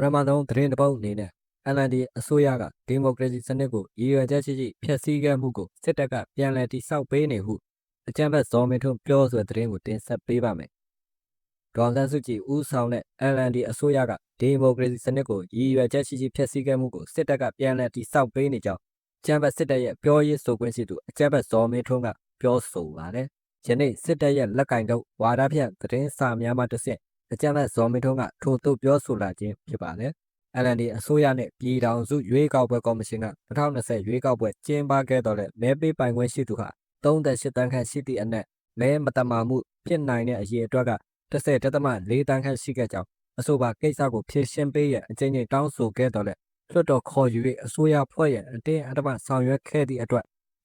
ပရမသုံးသတင်းတစ်ပုဒ်အနေနဲ့ LND အစိုးရကဒီမိုကရေစီစနစ်ကိုရည်ရွယ်ချက်ရှိရှိဖျက်ဆီးခဲ့မှုကိုစစ်တပ်ကပြန်လည်တည်ဆောက်ပေးနေဟုအကြံဖက်ဇော်မင်းထွန်းပြောဆိုတဲ့သတင်းကိုတင်ဆက်ပေးပါမယ်။ဒေါ်ဆန်းစုကြည်ဦးဆောင်တဲ့ LND အစိုးရကဒီမိုကရေစီစနစ်ကိုရည်ရွယ်ချက်ရှိရှိဖျက်ဆီးခဲ့မှုကိုစစ်တပ်ကပြန်လည်တည်ဆောက်ပေးနေကြောင်းအကြံဖက်စစ်တပ်ရဲ့ပြောရေးဆိုခွင့်ရှိသူအကြံဖက်ဇော်မင်းထွန်းကပြောဆိုပါတယ်။ယနေ့စစ်တပ်ရဲ့လက်ကင်တော့ဝါဒဖြန့်သတင်းစာများမှတစ်ဆင့် အကြံဖက်ဇော်မင်းထွန်းကထို့သို့ပြောဆိုလာခြင်းဖြစ်ပါတယ်။ LND အစိုးရနဲ့ပြည်ထောင်စုရွေးကောက်ပွဲကော်မရှင်က2020ရွေးကောက်ပွဲကျင်းပခဲ့တော့တဲ့မဲပေးပိုင်ခွင့်ရှိသူဟာ38တန်းခန့်ရှိသည့်အနက်မဲမတမာမှုဖြစ်နိုင်တဲ့အရေးအတွက်က10.4တန်းခန့်ရှိခဲ့ကြောင်းအဆိုပါကိစ္စကိုဖြေရှင်းပေးရန်အကြိမ်ကြိမ်တောင်းဆိုခဲ့တော့တဲ့လွှတ်တော်ခေါ်ယူ၍အစိုးရဖွဲ့ရန်အတင်းအဓမ္မဆောင်ရွက်ခဲ့သည့်အတွက်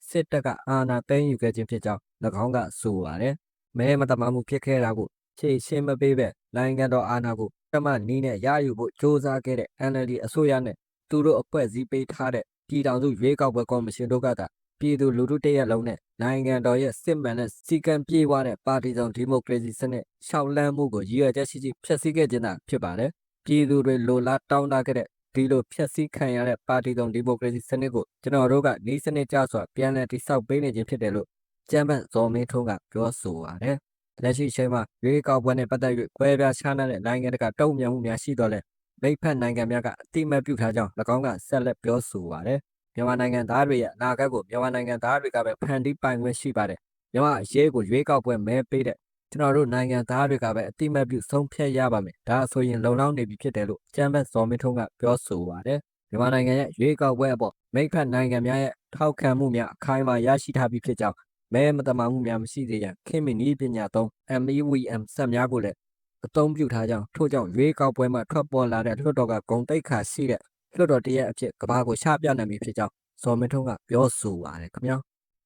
စစ်တပ်ကအာဏာသိမ်းယူခဲ့ခြင်းဖြစ်ကြောင်း၎င်းကဆိုပါတယ်။မဲမတမာမှုဖြစ်ခဲ့တာကို ဖြေရှင်းမပေးပဲနိုင်ငံတော်အာဏာကိုတမနီးနဲ့ရယူဖို့စ조사ခဲ့တဲ့ NLD အစိုးရနဲ့သူတို့အဖွဲ့စည်းပေးထားတဲ့ပြည်ထောင်စုရွေးကောက်ပွဲကော်မရှင်တို့ကသာပြည်သူလူထုတရက်လုံးနဲ့နိုင်ငံတော်ရဲ့စစ်မှန်တဲ့စီကံပြေးွားတဲ့ပါတီဆောင်ဒီမိုကရေစီစနစ်ရှောက်လန်းမှုကိုရည်ရွယ်ချက်ရှိရှိဖျက်ဆီးခဲ့ခြင်းသာဖြစ်ပါတယ်။ပြည်သူတွေလိုလားတောင်းတခဲ့တဲ့ဒီလိုဖျက်ဆီးခံရတဲ့ပါတီဆောင်ဒီမိုကရေစီစနစ်ကိုကျွန်တော်တို့ကဤစနစ်ကြစွာပြန်လည်တိဆောက်ပေးနေခြင်းဖြစ်တယ်လို့ကျမ်းပန်ဇော်မင်းထွန်းကပြောဆိုပါတယ်။ လက်ရှိချိန်မှာရွေးကောက်ပွဲနဲ့ပတ်သက်၍ကွဲပြားခြားနားတဲ့နိုင်ငံတကာတုံ့ပြန်မှုများရှိတော့လဲမိဖက်နိုင်ငံများကအတိမတ်ပြုထားကြောင်း၎င်းကဆက်လက်ပြောဆိုပါတယ်။မြန်မာနိုင်ငံသားတွေရဲ့အနာဂတ်ကိုမြန်မာနိုင်ငံသားတွေကပဲဖန်တီးပိုင်ခွင့်ရှိပါတယ်။မြန်မာအရေးကိုရွေးကောက်ပွဲမဲပေးတဲ့ကျွန်တော်တို့နိုင်ငံသားတွေကပဲအတိမတ်ပြုဆုံးဖြတ်ရပါမယ်။ဒါဆိုရင်လုံလောက်နေပြီဖြစ်တယ်လို့ကျမ်းဘတ်ဇော်မင်းထွန်းကပြောဆိုပါတယ်။မြန်မာနိုင်ငံရဲ့ရွေးကောက်ပွဲအပေါ်မိဖက်နိုင်ငံများရဲ့ထောက်ခံမှုများအခိုင်အမာရရှိထားပြီးဖြစ်ကြောင်း မဲမတမာမှုများမရှိသေးရန်ခင်မီနီးပညာသုံး MEVM ဆက်များကိုလည်းအသုံးပြုထားကြောင်းထို့ကြောင့်ရွေးကောက်ပွဲမှာထွက်ပေါ်လာတဲ့လွှတ်တော်ကဂုံတိတ်ခါရှိတဲ့လွှတ်တော်တရက်အဖြစ်ကဘာကိုချပြနိုင်ပြီဖြစ်ကြောင်းဇော်မင်းထွန်းကပြောဆိုပါတယ်ခင်ဗျာ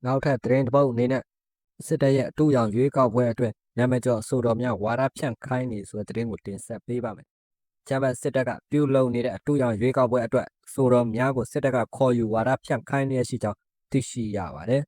နောက်ထပ်သတင်းတစ်ပုဒ်အနေနဲ့စစ်တပ်ရဲ့အတူရောင်ရွေးကောက်ပွဲအတွက်နာမည်ကျော်အဆိုတော်များဝါဒဖြန့်ခိုင်းနေဆိုတဲ့သတင်းကိုတင်ဆက်ပေးပါမယ်ကျမ်းပတ်စစ်တပ်ကပြုလုပ်နေတဲ့အတူရောင်ရွေးကောက်ပွဲအတွက်ဆိုတော်များကိုစစ်တပ်ကခေါ်ယူဝါဒဖြန့်ခိုင်းနေရှိကြောင်းသိရှိရပါတယ်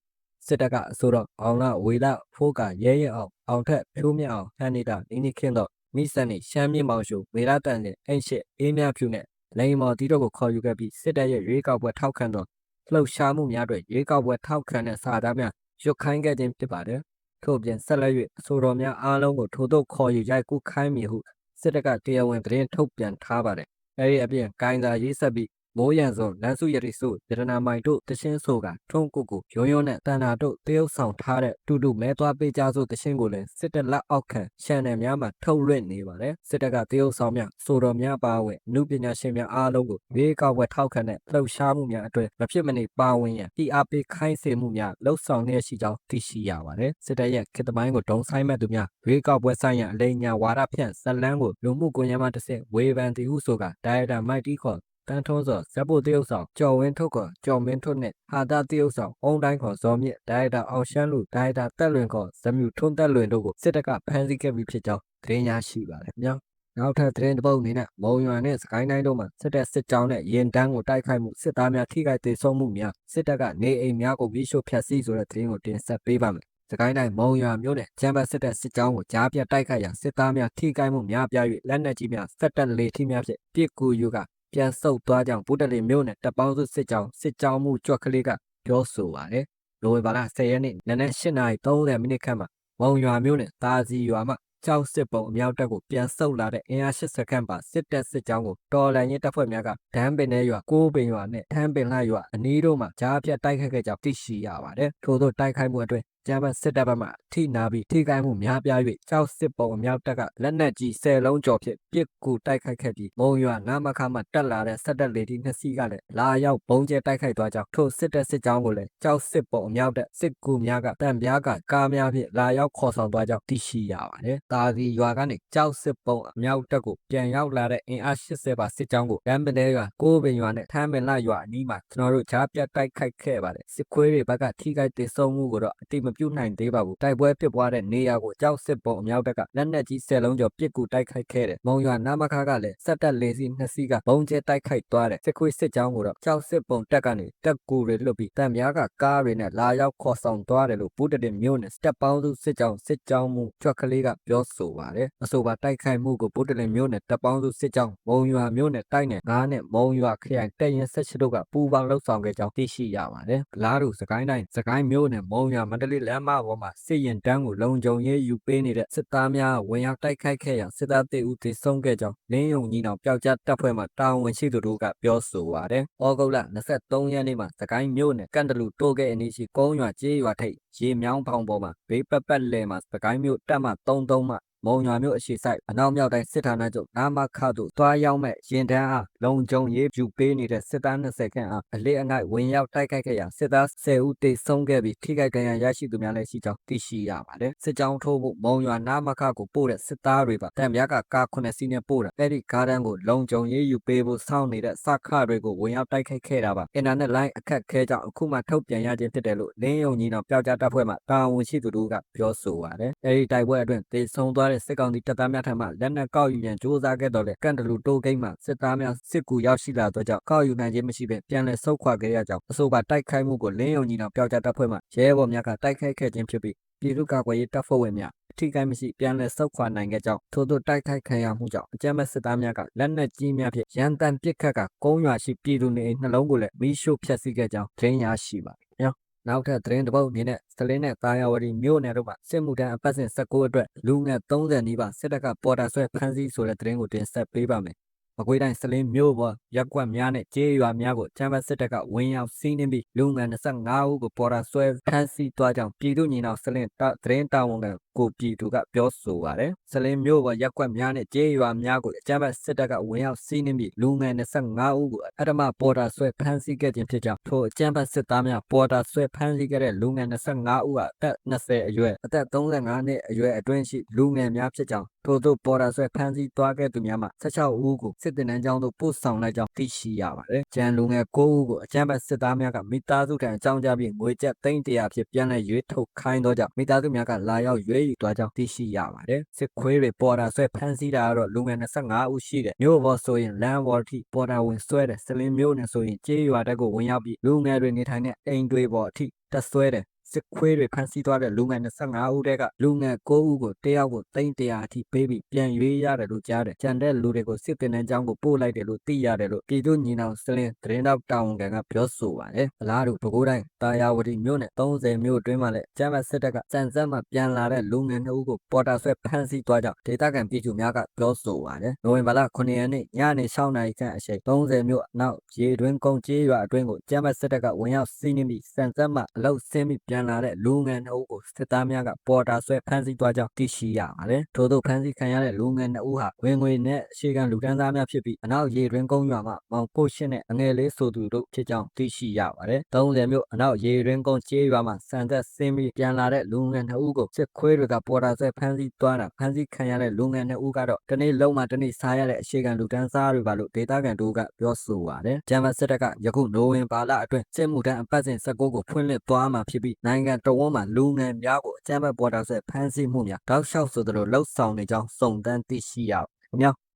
စစ်တပ်ကအဆိုတော်အောင်လာဝေလာဖိုးကရဲရဲအောင်အောင်ထက်ဖြိုးမြအောင်ဟန်နေတာနီနီခင်းတော့မိဆန်နေရှမ်းမြေမောင်ရှုဝေလာတန်နဲ့အိန့်ရှစ်အေးမြဖြူနဲ့လိန်မော်တီတို့ကိုခေါ်ယူခဲ့ပြီးစစ်တပ်ရဲ့ရွေးကောက်ပွဲထောက်ခံသောလှုပ်ရှားမှုများတွေရွေးကောက်ပွဲထောက်ခံတဲ့စာသားများရွတ်ခိုင်းခဲ့ခြင်းဖြစ်ပါတယ်ထို့ပြင်ဆက်လက်၍အဆိုတော်များအားလုံးကိုထို့သို့ခေါ်ယူရိုက်ကူးခိုင်းမည်ဟုစစ်တပ်ကတရားဝင်သတင်းထုတ်ပြန်ထားပါတယ်အဲဒီအပြင်ဂိုင်းသာရေးဆက်ပြီး မိုးရန်စုံလန်စုရတိစုယတနာမိုင်တို့တရှင်းဆိုကထုံးကုကိုရုံရုံနဲ့တန်တာတို့တရုတ်ဆောင်ထားတဲ့တူတူမဲသွားပေးကြဆိုတရှင်းကိုလည်းစစ်တပ်လက်အောက်ခံရှန်နယ်များမှာထုတ်လွှင့်နေပါတယ်စစ်တပ်ကတရုတ်ဆောင်များဆိုတော်များပါဝင်အမှုပညာရှင်များအားလုံးကိုဘေးကောက်ဝက်ထောက်ခံတဲ့လှုပ်ရှားမှုများအတွင်းမဖြစ်မနေပါဝင်ရန် PRP ခိုင်းစေမှုများလှုပ်ဆောင်နေရှိကြောင်းသိရှိရပါတယ်စစ်တပ်ရဲ့ခေတ္တပိုင်းကိုဒုံဆိုင်မဲ့သူများဘေးကောက်ပွဲဆိုင်ရန်အလိညာဝါဒဖြန့်ဇလန်းကိုလူမှုကွန်ရက်မှတစ်ဆင့်ဝေဖန်တီဟုဆိုကဒါရိုက်တာမိုက်တီခေါ် တန်းထုံးစောဇက်ဖို့တရုတ်ဆောင်ကျော်ဝင်းထုတ်ခေါ်ကျော်မင်းထွတ်နဲ့ဟာတာတရုတ်ဆောင်အုံတိုင်းခေါ်ဇော်မြင့်ဒါရိုက်တာအောင်ရှမ်းလူဒါရိုက်တာတက်လွင်ခေါ်ဇမြူထွန်းတက်လွင်တို့ကိုစစ်တပ်ကဖမ်းဆီးခဲ့ပြီးဖြစ်ကြောင်းသတင်းရရှိပါတယ်ခင်ဗျာနောက်ထပ်သတင်းတစ်ပုဒ်အနေနဲ့မုံရွာနဲ့စကိုင်းတိုင်းတို့မှာစစ်တပ်စစ်ကြောင်းနဲ့ရင်တန်းကိုတိုက်ခိုက်မှုစစ်သားများထိခိုက်ဒေဆုံးမှုများစစ်တပ်ကနေအိမ်များကိုမိရှို့ဖျက်ဆီးဆိုတဲ့သတင်းကိုတင်ဆက်ပေးပါမယ်စကိုင်းတိုင်းမုံရွာမြို့နယ်ချမ်းဘတ်စစ်တပ်စစ်ကြောင်းကိုကြားပြတ်တိုက်ခိုက်ရာစစ်သားများထိခိုက်မှုများပြား၍လက်နက်ကြီးများစက်တက်လေထီများဖြင့်ပစ်ကူယူက ပြန်ဆုတ်သွားကြောင်းဗုဒ္ဓလီမြို့နယ်တပ်ပေါင်းစုစစ်ကြောင်းစစ်ကြောင်းမှုကြွက်ကလေးကပြောဆိုပါတယ်။လိုဝင်ပါလာ10ရက်နေ့နနက်8:30မိနစ်ခန့်မှာမုံရွာမြို့နယ်တာစီရွာမှာကြောက်စစ်ပုံအမြောက်တပ်ကိုပြန်ဆုတ်လာတဲ့အင်အား80ခန့်ပါစစ်တပ်စစ်ကြောင်းကိုတော်လန်ရင်တပ်ဖွဲ့များကဒန်းပင်နယ်ရွာကိုးပင်ရွာနဲ့ထန်းပင်လှရွာအနီးတို့မှာကြားဖြတ်တိုက်ခိုက်ခဲ့ကြောင်းသိရှိရပါတယ်။ထို့သောတိုက်ခိုက်မှုအတွင်း ဂျပန်စစ်တပ်ဘက်မှထိနာပြီးထိခိုက်မှုများပြား၍ကြောက်စစ်ပုံအမြောက်တပ်ကလက်နက်ကြီး10လုံးကျော်ဖြင့်ပစ်ကူတိုက်ခိုက်ခဲ့ပြီးမုံရွာနာမခမှတက်လာတဲ့စစ်တပ်လေတီနှစ်စီးကလည်းလာရောက်ဘုံကျဲတိုက်ခိုက်သွားကြောင်းထို့စစ်တပ်စစ်ကြောင်းကိုလည်းကြောက်စစ်ပုံအမြောက်တပ်စစ်ကူများကတံပြားကကားများဖြင့်လာရောက်ခေါ်ဆောင်သွားကြောင်းသိရှိရပါတယ်။တာဒီရွာကနေကြောက်စစ်ပုံအမြောက်တပ်ကိုပြန်ရောက်လာတဲ့အင်အား80ပါစစ်ကြောင်းကိုရန်ပတဲရွာကိုးပင်ရွာနဲ့ထမ်းပင်လရွာအနီးမှာကျွန်တော်တို့ဂျားပြတ်တိုက်ခိုက်ခဲ့ပါတယ်။စစ်ခွေးတွေဘက်ကထိခိုက်ဒေဆုံးမှုကိုတော့အတိမပြုနိုင်သေးပါဘူးတိုက်ပွဲဖြစ်ပွားတဲ့နေရာကိုကြောက်စစ်ပုံအမြောက်တပ်ကလက်နက်ကြီး၁၀လုံးကျော်ပစ်ကူတိုက်ခိုက်ခဲ့တယ်မုံရွာနာမခါကလည်းစက်တက်လေးစီးနှစ်စီးကဘုံကျဲတိုက်ခိုက်သွားတယ်စစ်ခွေးစစ်ကြောင်းကိုတော့ကြောက်စစ်ပုံတက်ကနေတက်ကူတွေလွတ်ပြီးတံပြားကကားတွေနဲ့လာရောက်ခေါ်ဆောင်သွားတယ်လို့ဘုဒ္ဓတင်မြို့နယ်စတက်ပေါင်းစုစစ်ကြောင်းစစ်ကြောင်းမှုကြွက်ကလေးကပြောဆိုပါတယ်အဆိုပါတိုက်ခိုက်မှုကိုဘုဒ္ဓတင်မြို့နယ်တပ်ပေါင်းစုစစ်ကြောင်းမုံရွာမြို့နယ်တိုက်နယ်ငါးနဲ့မုံရွာခရိုင်တပ်ရင်ဆက်ချတို့ကပူးပေါင်းလှုပ်ဆောင်ခဲ့ကြောင်းသိရှိရပါတယ်။လားတို့စကိုင်းတိုင်းစကိုင်းမြို့နယ်မုံရွာမန္တလေးလမ်းမပေါ်မှာစစ်ရင်တန်းကိုလုံခြုံရေးယူပေးနေတဲ့စစ်သားများဝင်ရောက်တိုက်ခိုက်ခဲ့ရာစစ်သားတေဦးတေဆုံးခဲ့ကြောင်းလင်းယုံကြီးနောင်ပျောက်ကြားတပ်ဖွဲ့မှတာဝန်ရှိသူတို့ကပြောဆိုပါတယ်။ဩဂုတ်လ23ရက်နေ့မှာစကိုင်းမြို့နယ်ကန်တလူတိုးခဲ့အနီးရှိကုန်းရွာကျေးရွာထိပ်ရေမြောင်းဖောင်ပေါ်မှာဘေးပတ်ပတ်လည်မှာစကိုင်းမြို့တပ်မှ33မှ မုံရွာမြို့အရှိဆိုင်အနောက်မြောက်တိုင်းစစ်ဌာနချုပ်နာမခတို့တွားရောက်မဲ့ရင်တန်းအားလုံခြုံရေးယူပေးနေတဲ့စစ်သား20ခန့်အားအလေးအငိုက်ဝင်ရောက်တိုက်ခိုက်ခဲ့ရာစစ်သား10ဦးတေဆုံးခဲ့ပြီးထိခိုက်ဒဏ်ရာရရှိသူများလည်းရှိကြောင်းသိရှိရပါတယ်စစ်ကြောင်းထိုးဖို့မုံရွာနာမခကိုပို့တဲ့စစ်သားတွေပါတံပြားကကား9စီးနဲ့ပို့တာအဲ့ဒီကားတန်းကိုလုံခြုံရေးယူပေးဖို့စောင့်နေတဲ့စခတွေကိုဝင်ရောက်တိုက်ခိုက်ခဲ့တာပါအင်တာနက်လိုင်းအခက်ခဲကြောင့်အခုမှထုတ်ပြန်ရခြင်းဖြစ်တယ်လို့လင်းယုံကြီးတော်ပျောက်ကြားတပ်ဖွဲ့မှတာဝန်ရှိသူတို့ကပြောဆိုပါတယ်အဲ့ဒီတိုက်ပွဲအတွင်းတေဆုံးသွားတဲ့စစ်ကောင်စီတပ်သားများထံမှလက်နက်ကောက်ယူရန်ကြိုးစားခဲ့တော်လဲကန်တလူတိုးဂိမ်းမှစစ်သားများစစ်ကူရောက်ရှိလာသောကြောင့်ကောက်ယူနိုင်ခြင်းမရှိဘဲပြန်လည်ဆုတ်ခွာခဲ့ရကြောင်းအဆိုပါတိုက်ခိုက်မှုကိုလင်းယုံကြီးတော်ပျောက်ကြားတပ်ဖွဲ့မှရဲဘော်များကတိုက်ခိုက်ခဲ့ခြင်းဖြစ်ပြီးပြည်သူ့ကာကွယ်ရေးတပ်ဖွဲ့ဝင်များအထိကိမရှိပြန်လည်ဆုတ်ခွာနိုင်ခဲ့ကြောင်းထို့သို့တိုက်ခိုက်ခံရမှုကြောင့်အကြမ်းမဲ့စစ်သားများကလက်နက်ကြီးများဖြင့်ရန်တမ်းပစ်ခတ်ကကုန်းရွာရှိပြည်သူနေအိမ်နှလုံးကိုလည်းမီးရှို့ဖျက်ဆီးခဲ့ကြောင်းထင်ရရှိပါသည်ဗျာ နောက်ထပ်သတင်းတစ်ပုဒ်အနေနဲ့စလင်းနဲ့တာယာဝတီမြို့နယ်တို့မှာစစ်မှုထမ်းအပတ်စဉ်19အတွက်လူငယ်30နီးပါးစစ်တပ်ကပေါ်တာဆွဲဖမ်းဆီးဆိုတဲ့သတင်းကိုတင်ဆက်ပေးပါမယ်။ မကွေးတိုင်းစလင်းမြို့ပေါ်ရက်ကွက်များနဲ့ကျေးရွာများကိုချမ်းဘတ်စစ်တပ်ကဝင်ရောက်စီးနင်းပြီးလူငယ်25ဦးကိုပေါ်တာဆွဲဖမ်းဆီးသွားကြောင်းပြည်သူညီနောင်စလင်းတသတင်းတာဝန်ခံကိုပြည်သူကပြောဆိုပါတယ်။စလင်းမြို့ပေါ်ရက်ကွက်များနဲ့ကျေးရွာများကိုချမ်းဘတ်စစ်တပ်ကဝင်ရောက်စီးနင်းပြီးလူငယ်25ဦးကိုအထမပေါ်တာဆွဲဖမ်းဆီးခဲ့ခြင်းဖြစ်ကြောင်းထိုချမ်းဘတ်စစ်သားများပေါ်တာဆွဲဖမ်းဆီးခဲ့တဲ့လူငယ်25ဦးကအသက်20အရွယ်အသက်35နှစ်အရွယ်အတွင်းရှိလူငယ်များဖြစ်ကြောင်းထို့သို့ပေါ်တာဆွဲဖမ်းဆီးသွားခဲ့သူများမှ16ဦးကိုစစ်တင်တန်းကျောင်းသို့ပို့ဆောင်လိုက်ကြောင်းသိရှိရပါတယ်။ကျန်လူငယ်9ဦးကိုအကြမ်းဖက်စစ်သားများကမိသားစုထံအကြောင်းကြားပြီးငွေကျပ်300ဖြစ်ပြန်လည်ရွေးထုတ်ခိုင်းသောကြောင့်မိသားစုများကလာရောက်ရွေးယူသွားကြောင်းသိရှိရပါတယ်။စစ်ခွေးတွေပေါ်တာဆွဲဖမ်းဆီးတာကတော့လူငယ်25ဦးရှိတယ်။မြို့ပေါ်ဆိုရင်လမ်းပေါ်ထိပေါ်တာဝင်ဆွဲတယ်။စလင်းမြို့နယ်ဆိုရင်ကျေးရွာတက်ကိုဝင်ရောက်ပြီးလူငယ်တွေနေထိုင်တဲ့အိမ်တွေပေါ်အထိတက်ဆွဲတယ် စစ်ခွေးတွေဖမ်းဆီးသွားတဲ့လူငယ်25ဦးတဲကလူငယ်9ဦးကိုတယောက်ကို300အထိပေးပြီးပြန်ရွေးရတယ်လို့ကြားတယ်။ကြံတဲ့လူတွေကိုစစ်တင်တဲ့အကြောင်းကိုပို့လိုက်တယ်လို့သိရတယ်လို့ပြည်သူညီနောင်စလင်းသတင်းတောက်တာဝန်ခံကပြောဆိုပါတယ်။အလားတူပဲခူးတိုင်းတာယာဝတီမြို့နယ်30မြို့အတွင်းမှာလည်းကျမ်းမစစ်တပ်ကစံစက်မှပြန်လာတဲ့လူငယ်2ဦးကိုပေါ်တာဆွဲဖမ်းဆီးသွားကြောင်းဒေသခံပြည်သူများကပြောဆိုပါတယ်။နိုဝင်ဘာလ9ရက်နေ့ညနေ6နာရီခန့်အချိန်30မြို့အနောက်ရေတွင်းကုန်းကျေးရွာအတွင်းကိုကျမ်းမစစ်တပ်ကဝင်ရောက်စီးနင်းပြီးစံစက်မှအလုတ်ဆင်းပြီးပြန်လာတဲ့လူငယ်2ဦးကိုစစ်သားများကပေါ်တာဆွဲဖမ်းဆီးသွားကြောင်းသိရှိရပါတယ်။ထို့သောဖမ်းဆီးခံရတဲ့လူငယ်2ဦးဟာဝင်ငွေနဲ့ရှေကံလူတန်းသားများဖြစ်ပြီးအနောက်ရေတွင်းကုန်းရွာမှမောင်ပို့ရှင်းနဲ့အငယ်လေးဆိုသူတို့ဖြစ်ကြောင်းသိရှိရပါတယ်။30မြို့အနောက်ရေတွင်းကုန်းကျေးရွာမှစံသက်ဆင်းပြီးပြန်လာတဲ့လူငယ်2ဦးကိုစစ်ခွေးတွေကပေါ်တာဆွဲဖမ်းဆီးသွားတာဖမ်းဆီးခံရတဲ့လူငယ်2ဦးကတော့တနေ့လုံးမှတနေ့စားရတဲ့အရှေကံလူတန်းစားတွေပါလို့ဒေသခံတို့ကပြောဆိုပါတယ်။ဂျမ်မစစ်တပ်ကယခုနိုဝင်ဘာလအတွင်းစစ်မှုထမ်းအပတ်စဉ်19ကိုဖွင့်လှစ်သွားမှာဖြစ်ပြီးနိုင်ငံတော်ဝန်မှာလူငယ်များကိုအကြမ်းဖက်ပေါ်တာဆွဲဖမ်းဆီးမှုများတောက်လျှောက်ဆိုသလိုလှုပ်ဆောင်နေကြောင်းစုံတန်းသိရှိရပါခင်ဗျာ